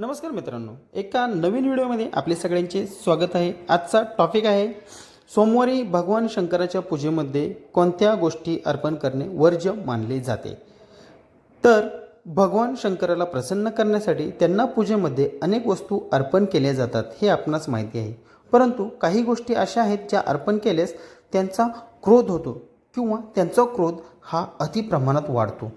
नमस्कार मित्रांनो एका नवीन व्हिडिओमध्ये आपले सगळ्यांचे स्वागत आहे. आजचा टॉपिक आहे सोमवारी भगवान शंकराच्या पूजेमध्ये कोणत्या गोष्टी अर्पण करणे वर्ज्य मानले जाते? तर भगवान शंकराला प्रसन्न करण्यासाठी त्यांना पूजेमध्ये अनेक वस्तू अर्पण केल्या जातात हे आपणास माहिती आहे. परंतु काही गोष्टी अशा आहेत ज्या अर्पण केल्यास त्यांचा क्रोध होतो किंवा त्यांचा क्रोध हा अतिप्रमाणात वाढतो.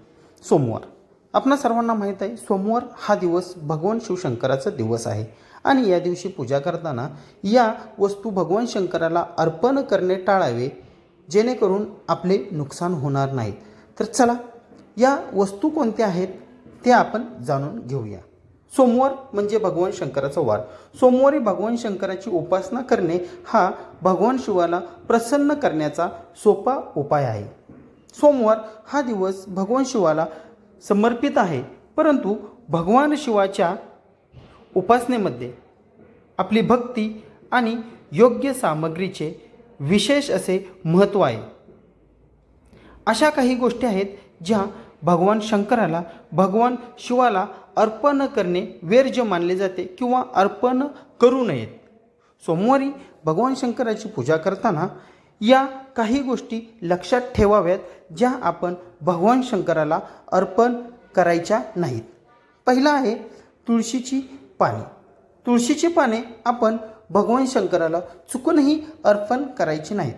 सोमवार. आपणा सर्वांना माहीत आहे सोमवार हा दिवस भगवान शिवशंकराचा दिवस आहे. आणि या दिवशी पूजा करताना या वस्तू भगवान शंकराला अर्पण करणे टाळावे जेणेकरून आपले नुकसान होणार नाहीत. तर चला या वस्तू कोणत्या आहेत ते आपण जाणून घेऊया. सोमवार म्हणजे भगवान शंकराचा वार. सोमवारी भगवान शंकराची उपासना करणे हा भगवान शिवाला प्रसन्न करण्याचा सोपा उपाय आहे. सोमवार हा दिवस भगवान शिवाला समर्पित आहे. परंतु भगवान शिवाच्या उपासनेमध्ये आपली भक्ती आणि योग्य सामग्रीचे विशेष असे महत्त्व आहे. अशा काही गोष्टी आहेत ज्या भगवान शंकराला भगवान शिवाला अर्पण करणे वर्ज्य मानले जाते किंवा अर्पण करू नयेत. सोमवारी भगवान शंकराची पूजा करताना या काही गोष्टी लक्षात ठेवाव्यात ज्या आपण भगवान शंकराला अर्पण करायच्या नाहीत. पहिला आहे तुळशीची पाने. तुळशीची पाने आपण भगवान शंकराला चुकूनही अर्पण करायची नाहीत.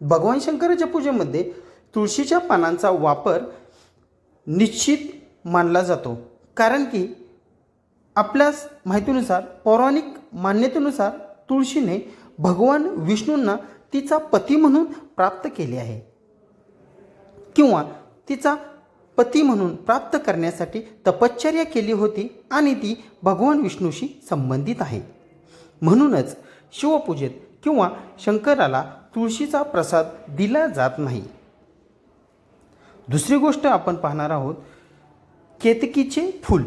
भगवान शंकराच्या पूजेमध्ये तुळशीच्या पानांचा वापर निश्चित मानला जातो. कारण की आपल्या माहितीनुसार पौराणिक मान्यतेनुसार तुळशीने भगवान विष्णूंना तिचा पती म्हणून प्राप्त केले आहे. किंवा तिचा पती म्हणून प्राप्त करण्यासाठी तपश्चर्या केली होती आणि ती भगवान विष्णूशी संबंधित आहे. म्हणूनच शिवपूजेत किंवा शंकराला तुळशीचा प्रसाद दिला जात नाही. दुसरी गोष्ट आपण पाहणार आहोत केतकीचे फूल.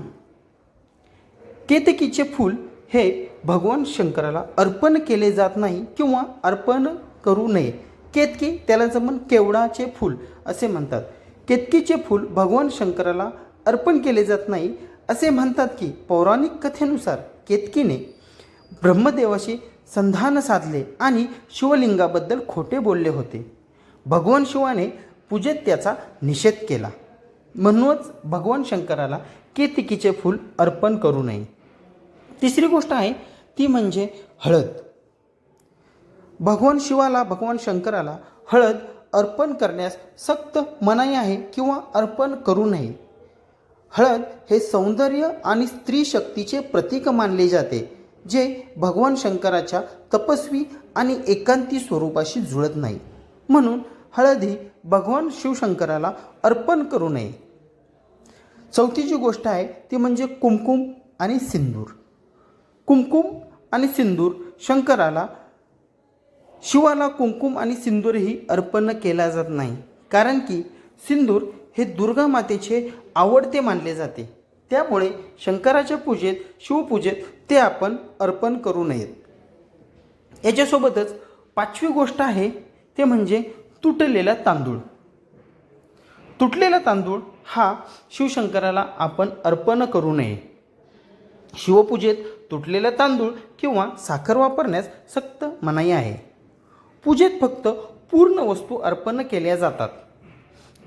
केतकीचे फूल हे भगवान शंकराला अर्पण केले जात नाही किंवा अर्पण करू नये. केतकी त्याला जमन केवडाचे फूल असे म्हणतात. केतकीचे फूल भगवान शंकराला अर्पण केले जात नाही असे म्हणतात की पौराणिक कथेनुसार केतकीने ब्रह्मदेवाशी संधान साधले आणि शिवलिंगाबद्दल खोटे बोलले होते. भगवान शिवाने पूजेत त्याचा निषेध केला. म्हणूनच भगवान शंकराला केतकीचे फूल अर्पण करू नये. तिसरी गोष्ट आहे ती म्हणजे हळद. भगवान शिवाला भगवान शंकराला हळद अर्पण करण्यास सक्त मनाई आहे किंवा अर्पण करू नये. हळद हे सौंदर्य आणि स्त्री शक्तीचे प्रतीक मानले जाते जे भगवान शंकराच्या तपस्वी आणि एकांती स्वरूपाशी जुळत नाही. म्हणून हळद ही भगवान शिवशंकराला अर्पण करू नये. चौथी जी गोष्ट आहे ती म्हणजे कुमकुम आणि सिंदूर. कुमकुम आणि सिंदूर शंकराला शिवाला कुंकुम आणि सिंदूरही अर्पण केला जात नाही. कारण की सिंदूर हे दुर्गा मातेचे आवडते मानले जाते. त्यामुळे शंकराच्या पूजेत शिवपूजेत ते आपण अर्पण करू नयेत. याच्यासोबतच पाचवी गोष्ट आहे ते म्हणजे तुटलेला तांदूळ. तुटलेला तांदूळ हा शिवशंकराला आपण अर्पण करू नये. शिवपूजेत तुटलेला तांदूळ किंवा साखर वापरण्यास सक्त मनाई आहे. पूजेत फक्त पूर्ण वस्तू अर्पण केल्या जातात.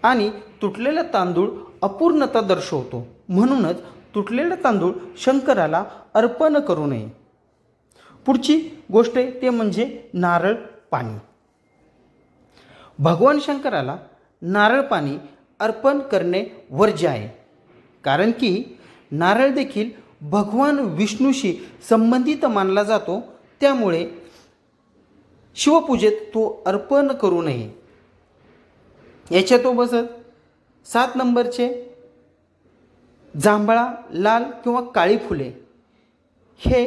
आणि तुटलेला तांदूळ अपूर्णता दर्शवतो. म्हणूनच तुटलेला तांदूळ शंकराला अर्पण करू नये. पुढची गोष्ट आहे ते म्हणजे नारळ पाणी. भगवान शंकराला नारळ पाणी अर्पण करणे वर्ज्य आहे. कारण की नारळ देखील भगवान विष्णूशी संबंधित मानला जातो. त्यामुळे शिवपूजेत तो अर्पण करू नये. याच्यातोबतच सात नंबरचे. जांभळा लाल किंवा काळी फुले. हे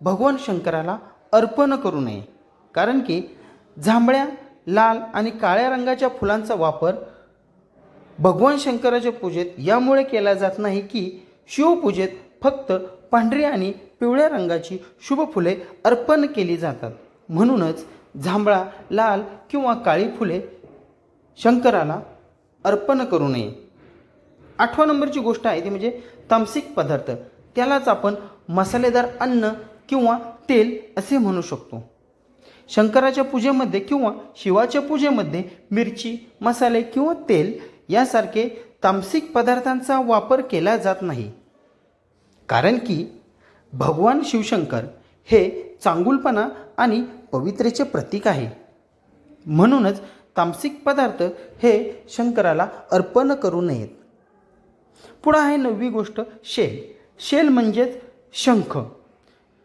भगवान शंकराला अर्पण करू नये. कारण की जांभळ्या लाल आणि काळ्या रंगाच्या फुलांचा वापर भगवान शंकराच्या पूजेत यामुळे केला जात नाही की शिवपूजेत फक्त पांढरी आणि पिवळ्या रंगाची शुभ फुले अर्पण केली जातात. म्हणूनच जांभळा लाल किंवा काळी फुले शंकराला अर्पण करू नये. आठवा नंबरची गोष्ट आहे ती म्हणजे तामसिक पदार्थ. त्यालाच आपण मसालेदार अन्न किंवा तेल असे म्हणू शकतो. शंकराच्या पूजेमध्ये किंवा शिवाच्या पूजेमध्ये मिरची मसाले किंवा तेल यासारखे तामसिक पदार्थांचा वापर केला जात नाही. कारण की भगवान शिवशंकर हे चांगुलपणा आणि पवित्रेचे प्रतीक आहे. म्हणूनच तामसिक पदार्थ हे शंकराला अर्पण करू नयेत. पुढं आहे नववी गोष्ट शेल. शेल म्हणजेच शंख.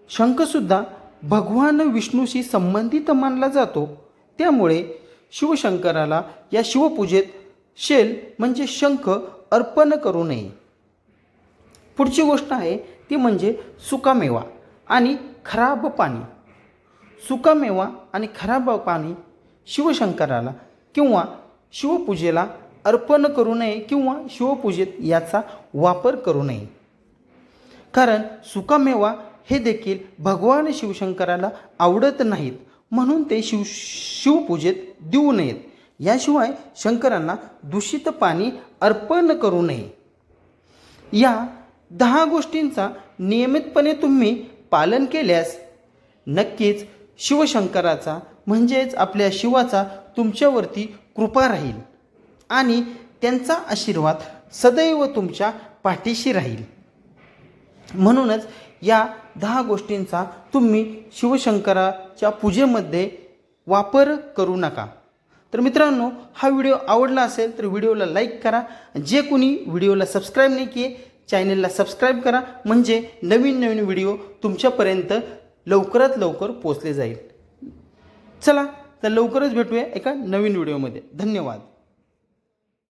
शंखसुद्धा भगवान विष्णूशी संबंधित मानला जातो. त्यामुळे शिवशंकराला या शिवपूजेत शेल म्हणजे शंख अर्पण करू नये. पुढची गोष्ट आहे ती म्हणजे सुकामेवा आणि खराब पाणी सुकामेवा आणि खराब पाणी शिवशंकराला किंवा शिवपूजेला अर्पण करू नये किंवा शिवपूजेत याचा वापर करू नये. कारण सुकामेवा हे देखील भगवान शिवशंकराला आवडत नाहीत म्हणून ते शिव शिवपूजेत देऊ नयेत. याशिवाय शंकरांना दूषित पाणी अर्पण करू नये. या दहा गोष्टींचा नियमितपणे तुम्ही पालन केल्यास नक्कीच शिवशंकराचा म्हणजेच आपल्या शिवाचा तुमच्यावरती कृपा राहील आणि त्यांचा आशीर्वाद सदैव तुमच्या पाठीशी राहील. म्हणूनच या दहा गोष्टींचा तुम्ही शिवशंकराच्या पूजेमध्ये वापर करू नका. तर मित्रांनो हा व्हिडिओ आवडला असेल तर व्हिडिओला लाईक करा. जे कोणी व्हिडिओला सबस्क्राईब नाही केले चॅनेलला सबस्क्राईब करा. म्हणजे नवीन नवीन व्हिडिओ तुमच्यापर्यंत लवकरात लवकर पोचले जाईल. चला तर लवकरच भेटूया एका नवीन व्हिडिओमध्ये. धन्यवाद.